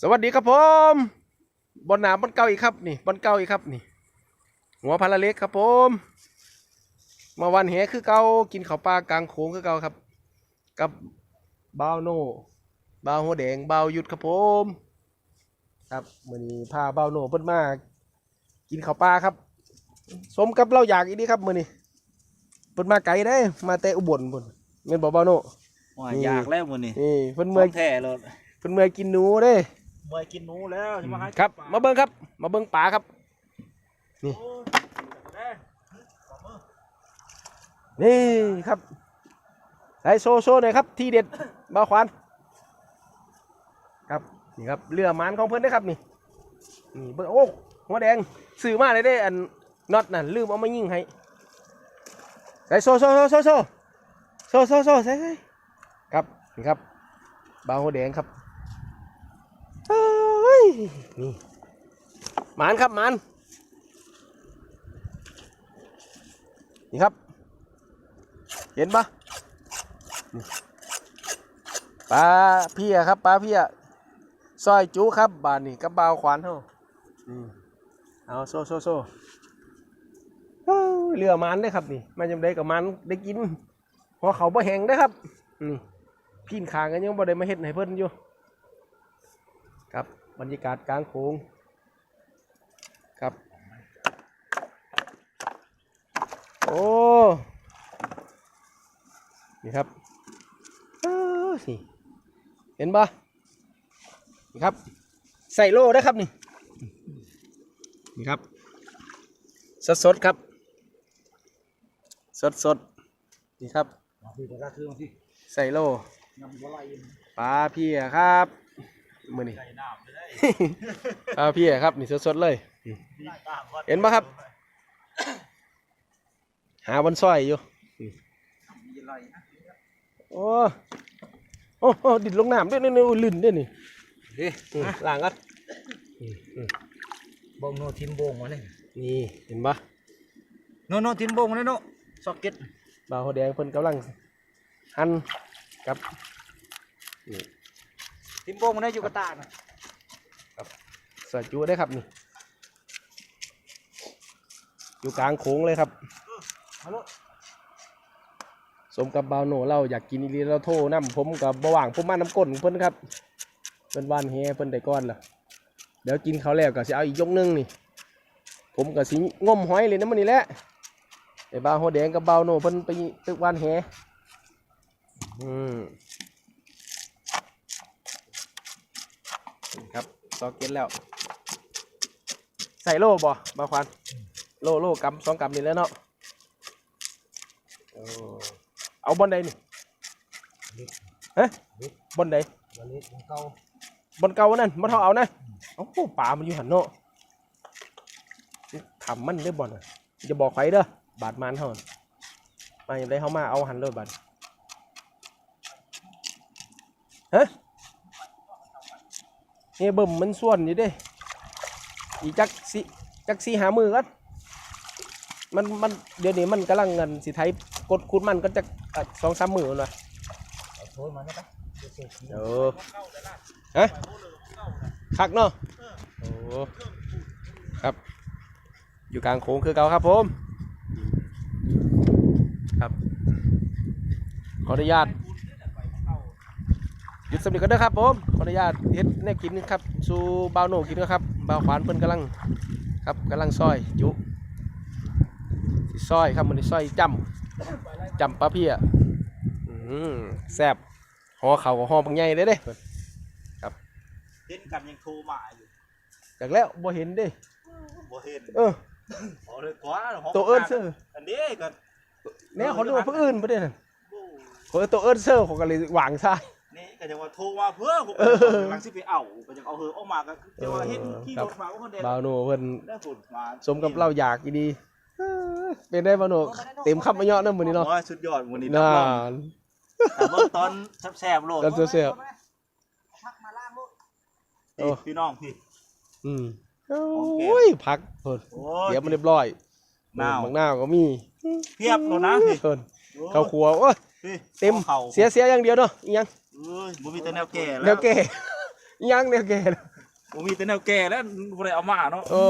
สวัสดีครับผมบอลหนามบอลเก่าอีกครับนี่บอลเก่าอีกครับนี่ หัวพาราเล็กครับผมมาวันเหคือเก่ากินข้าวปลากลางโขงคือเก่าครับ กับบ่าวโน่บ่าวหัวแดงบ่าวยุดครับผม ครับมื้อนี้พาบ่าวโน่เพิ่นมากินข้าวปลาครับ สมกับเราอยากอีนี่ครับมื้อนี้เพิ่นมาไกลเด้ มาแต่อุบลพุ่นแม่นบ่บ่าวโน่ว่านี่อยากแล้วมื้อนี้นี่เพิ่นขเมื่ออยงแท้เลยเพิ่นเมื่อยกินหนูเด้ เมื่อยกินหนูแล้วจะมาหาครับมาเบิ้งครับ มาเบิ้งป่าครับ นี่นี่ครับใส่โซโซหน่อยครับ ที่เด็ดบาวขวานครับนี่ครับเรือหมานของเพื่อนได้อครับนี่นี่เบิ้งโอ้หัวแดงสื่อมาเลยได้ออันน็อตนั่นลืมเอามายิงให้ใส่โซโซโซโซโซโซโซโซใส่ใส่ครับนี่ครับบาวหัวแดงครับเอ้ย นี่หมานครับหมานนี่ครับ เห็นปะปลาเพียครับปลาเพียซอยจูครับบานนี่กับบาวขวานเท่าเอาโซ่โซ่โซ่เรือมันได้ครับนี่มาจำได้กับมันได้กินเพอเขาบ่แห้งได้ครับนี่พี่นขางกันยังบ่ได้มาเฮ็ดให้เพิ่นอยู่ครับ บรรยากาศกลางโขงครับ โอ้นี่ครับเอ้อนี่เห็นปะนี่ครับ ใส่โล่ได้ครับนี่นี่ครับ สดสดๆครับ สดสดๆนี่ครับพี่ก็คือมาที่ใส่โล่นำบ่ไหลปลาเพียครับ มือนี่ใส่น้ำเลยปลาเพียครับนี่สดๆเลย เห็นปะครับ หาบนซอยอยู่มีไหลนะโอ้โอ้โอ้ดิดลงน้ำด้วยนี่นี่ลื่นด้วยนี่เฮ้ยอืมล้างกันอืมอืมบ่งโนทิมโบงมาเลยนี่เห็นปะโนโนทิมโบงมาเลยโนซ็อกเก็ตบ่าวหัวแดงเพิ่นกำลังหั่นกับนี่ ทิมโบงมาได้อยู่กับตานะใส่จุได้ครับนี่ อยู่กลางโค้งเลยครับฮัลโหลสมกับบาวโหนเราอยากกินอีหลีเราโทรนํผมกับบว่างผมมาน้ำก้นเพิ่นครับเพิ่นว่านแฮเพิ่นได้ก้อนละเดี๋ยวกินเขาวแล้วก็สิเอาอีกยกหนึงนี่ ผมก็สิงมหอยเลยนะมันนี่แหละไอ้บ่าวหัวแดงกับบาวโหนเพิ่นไปตึกว่านแฮอืม นี่ครับซอกเก็ตแล้ว ใส่โล่บ่บ่าวควันโล่โล่กำสองกำนี่แหล้วเนาะโอ้เอาบอลใดนี่เฮ้บอลใดวันนี้ของเก่าบอลเก่านั่นบอลเท่าเอานะโอ้โหป่ามันอยู่หันเนาะขำมันได้บอลอะจะบอกใครเด้อบาดมันเท่านั้นมาอย่างไรเขามาเอาหันเลยบาดฮะ เนี่ยเบิ่มมันส่วนอยู่เด้อีจักสิจักสีหามือกันมันมันเดี๋ยวนี้มันกำลังเงินสิไทยกดคูดมันก็จะสองสามมือหน่อยเอาโทรมาได้ปะเดี๋ยวเสร็จเออฮะคักเนาะโอ้ครับ อยู่กลางโค้งคือเก่าครับผม ครับ ขออนุญาต สำนึกกันด้วยครับผมขออนุญาตเฮ็ดแนวกินครับสู่บ่าวโหนกินนะครับบ่าวขวานเพิ่นกำลังครับกำลังซอยจุสิซอยครับมันนี้ซอยจำจำปลาเพียอืมแซ่บห่อเขาวกับห่อบางใหญ่เด้เด้เห็นกันยังโทรมาอยู่จากแล้วบ่เห็นเด้บ่เห็นเออขอเลยกว่าหรตัวเอิ้นเซอร์อันนี้ก็แน่เขาดูว่าผู้อื่นบ่ได้นั่นเขาตัวเอิ้นเซอร์เขาก็เลยวางซ้ายนี่ ก็จะว่าโทรมาเพื่อผมเออกำลังสิไปเอาก็ยังเอาเฮอออกมาก็จะว่าเห็นขี่รถมาก็คนเดียวบ่าวโหนเพิ่นได้ฝุ่นมาสมกับเราอยากอีดีเออเป็นได้บ่าวโหนเต็มคำมาเยอะเนำมื้อนี้เนาะโอ้ยสุดยอดวันนี้น่าแต่เมื่อตอนแซ่บๆโลดตอนแซ่บพักมาล่างโลดโอ้พี่น้องพี่อืมโอ้ยพักเพิ่นโอ้เดี๋ยวมันเรียบร้อยนาวบางหน้าวก็มีเพียบโลดนะพี่เพิ่นข้าวครัวโอ้ยพี่เต็มเข่าเสียเสียอย่างเดียวเนาะอีหยัง เอ้ยบ่มีแต่แนวแก่แล้วเดี๋ยวแก่ ยังเนี่ยแกนะผมมีแต่แนวแก่แล้วบ่ได้เอามาเนาะโอ้